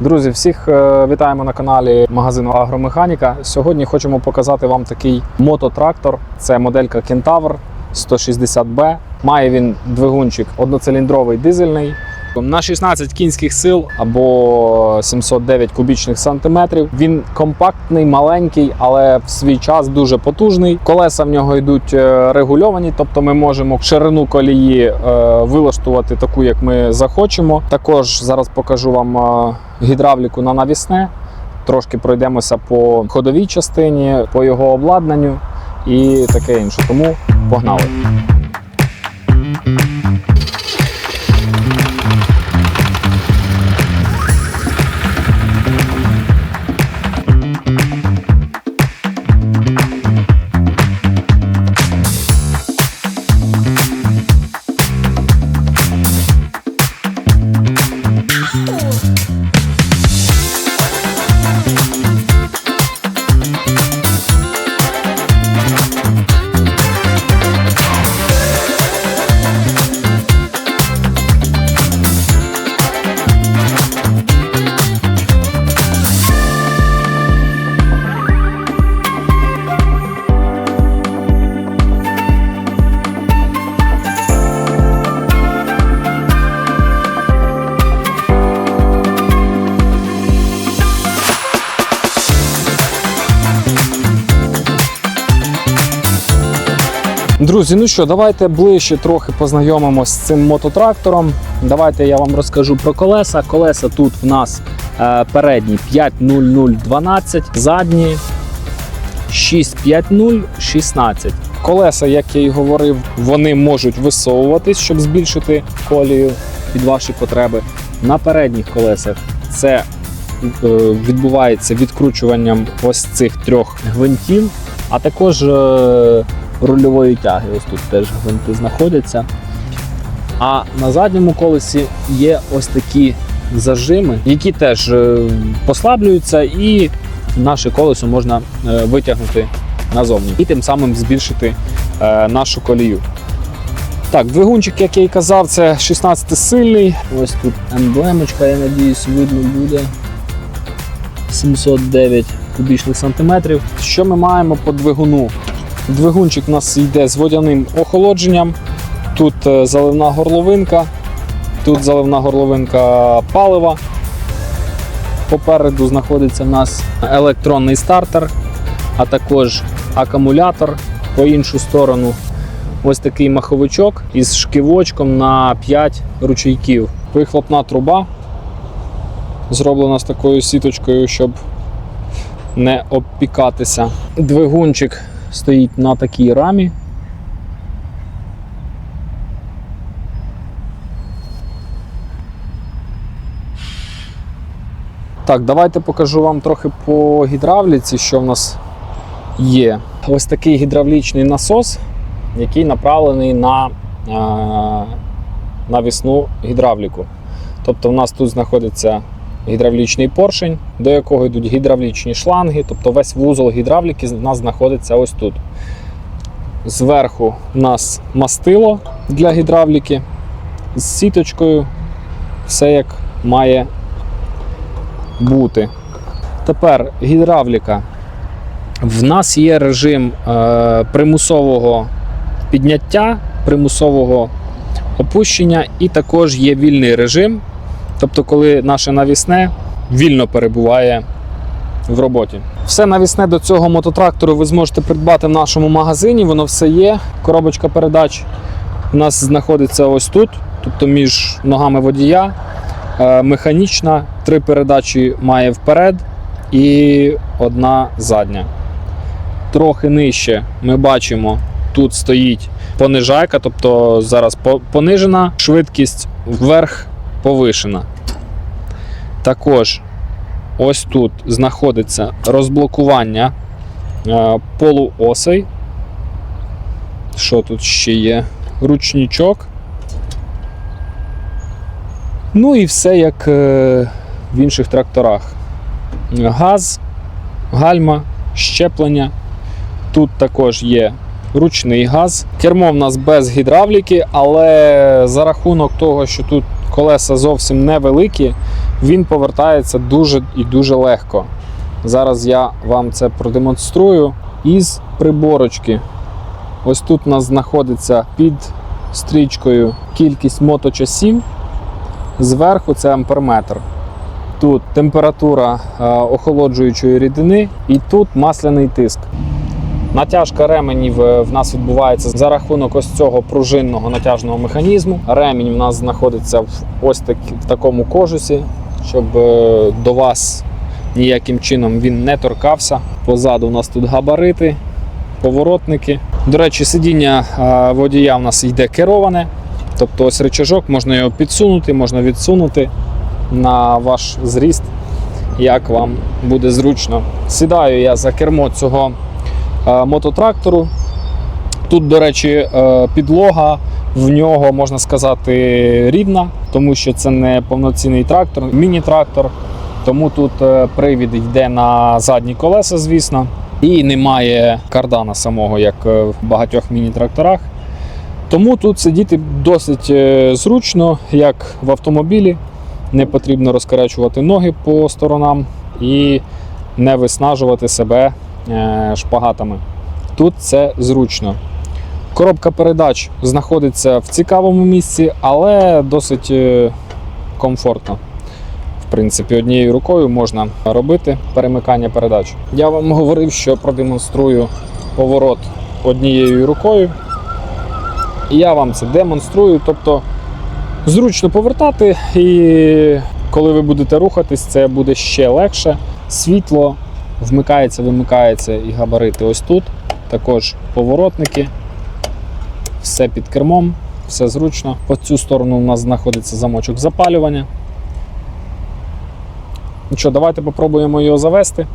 Друзі, всіх е, вітаємо на каналі магазину Агромеханіка. Сьогодні хочемо показати вам такий мототрактор. Це моделька Кентавр 160B. Має він двигунчик одноциліндровий дизельний. На 16 кінських сил або 709 кубічних сантиметрів. Він компактний, маленький, але в свій час дуже потужний. Колеса в нього йдуть е, регульовані, тобто ми можемо ширину колії е, вилаштувати таку, як ми захочемо. Також зараз покажу вам е, гідравліку на навісне. Трошки пройдемося по ходовій частині, по його обладнанню і таке інше. Тому погнали. Друзі, ну що, давайте ближче трохи познайомимося з цим мототрактором. Давайте я вам розкажу про колеса. Колеса тут в нас е, передні 50012, задні 65016. Колеса, як я і говорив, вони можуть висовуватись, щоб збільшити колію під ваші потреби. На передніх колесах це е, відбувається відкручуванням ось цих трьох гвинтів, а також е, рульової тяги. Ось тут теж гвинти знаходяться. А на задньому колесі є ось такі зажими, які теж е, послаблюються, і наше колесо можна е, витягнути назовні і тим самим збільшити е, нашу колію. Так, двигунчик, як я і казав, це 16-сильний. Ось тут емблемочка, я надіюсь, видно буде. 709 кубічних сантиметрів. Що ми маємо по двигуну? Двигунчик у нас йде з водяним охолодженням. Тут е, заливна горловинка, тут заливна горловинка палива. Попереду знаходиться в нас електронний стартер, а також акумулятор по іншу сторону. Ось такий маховичок із шківочком на 5 ручейків. Вихлопна труба зроблена з такою сіточкою, щоб не обпікатися. Двигунчик стоїть на такій рамі. Так, давайте покажу вам трохи по гідравліці, що в нас є. Ось такий гідравлічний насос, який направлений на е, навісну гідравліку. Тобто, в нас тут знаходиться гідравлічний поршень, до якого йдуть гідравлічні шланги, тобто весь вузол гідравліки у нас знаходиться ось тут. Зверху у нас мастило для гідравліки з сіточкою, все як має бути. Тепер гідравліка. В нас є режим е, примусового підняття, примусового опущення, і також є вільний режим. Тобто, коли наше навісне вільно перебуває в роботі. Все навісне до цього мототрактору ви зможете придбати в нашому магазині. Воно все є. Коробочка передач у нас знаходиться ось тут, тобто між ногами водія. Е, Механічна, три передачі має вперед і одна задня. Трохи нижче ми бачимо, тут стоїть понижайка, тобто зараз понижена швидкість вверх повишена. Також ось тут знаходиться розблокування е, полуосей. Що тут ще є? Ручничок. Ну і все як е, в інших тракторах. Газ, гальма, щеплення. Тут також є ручний газ. Кермо в нас без гідравліки, але за рахунок того, що тут колеса зовсім невеликі, він повертається дуже і дуже легко. Зараз я вам це продемонструю із приборочки. Ось тут у нас знаходиться під стрічкою кількість моточасів. Зверху це амперметр. Тут температура е, охолоджуючої рідини і тут масляний тиск. Натяжка ременів е, в нас відбувається за рахунок ось цього пружинного натяжного механізму. Ремінь в нас знаходиться в ось так, в такому кожусі, щоб е, до вас ніяким чином він не торкався. Позаду у нас тут габарити, поворотники. До речі, сидіння е, водія у нас йде кероване. Тобто ось рычажок, можна його підсунути, можна відсунути на ваш зріст, як вам буде зручно. Сідаю я за кермо цього е, мототрактору. Тут, до речі, підлога в нього, можна сказати, рівна, тому що це не повноцінний трактор, міні-трактор. Тому тут е, привід йде на задні колеса, звісно, і немає кардана самого, як е, в багатьох міні-тракторах. Тому тут сидіти досить е, зручно, як в автомобілі. Не потрібно розкорячувати ноги по сторонам і не виснажувати себе шпагатами. Тут це зручно. Коробка передач знаходиться в цікавому місці, але досить е, комфортно. В принципі, однією рукою можна робити перемикання передач. Я вам говорив, що продемонструю поворот однією рукою. Я вам це демонструю. Тобто зручно повертати, і коли ви будете рухатись, це буде ще легше. Світло вмикається, вимикається і габарити ось тут. Також поворотники, все під кермом, все зручно. По цю сторону у нас знаходиться замочок запалювання. Ну що, давайте попробуємо його завести.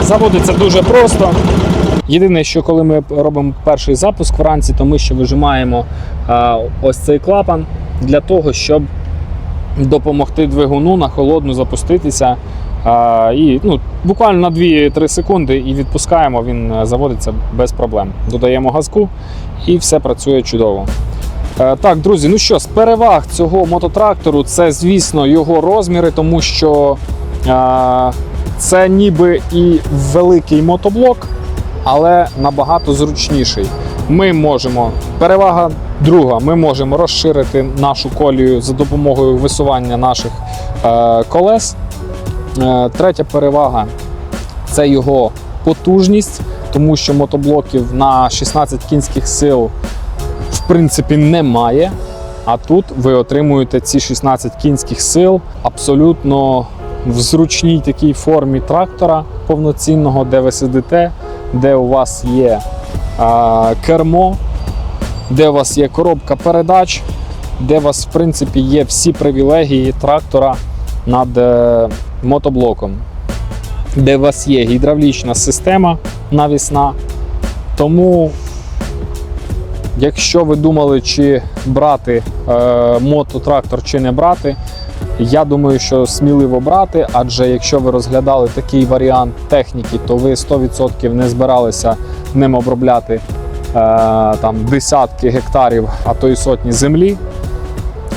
Заводиться дуже просто. Єдине, що коли ми робимо перший запуск вранці, то ми ще вижимаємо ось цей клапан для того, щоб допомогти двигуну на холодну запуститися. А, і ну, буквально на 2-3 секунди і відпускаємо, він е, заводиться без проблем. Додаємо газку і все працює чудово. Е, Так, друзі, ну що, з переваг цього мототрактору це, звісно, його розміри, тому що е, це ніби і великий мотоблок, але набагато зручніший. Ми можемо, перевага друга, ми можемо розширити нашу колію за допомогою висування наших е, колес. Е, Третя перевага це його потужність, тому що мотоблоків на 16 кінських сил в принципі немає. А тут ви отримуєте ці 16 кінських сил абсолютно в зручній такій формі трактора повноцінного, де ви сидите, де у вас є а, кермо, де у вас є коробка передач, де у вас, в принципі, є всі привілегії трактора над е, мотоблоком, де у вас є гідравлічна система навісна. Тому Якщо ви думали, чи брати е, мототрактор чи не брати, я думаю, що сміливо брати, адже якщо ви розглядали такий варіант техніки, то ви 100% не збиралися ним обробляти там, десятки гектарів, а то й сотні землі.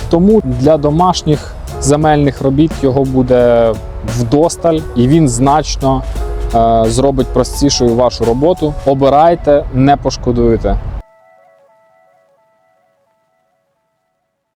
Тому для домашніх земельних робіт його буде вдосталь і він значно е, зробить простішою вашу роботу. Обирайте, не пошкодуєте.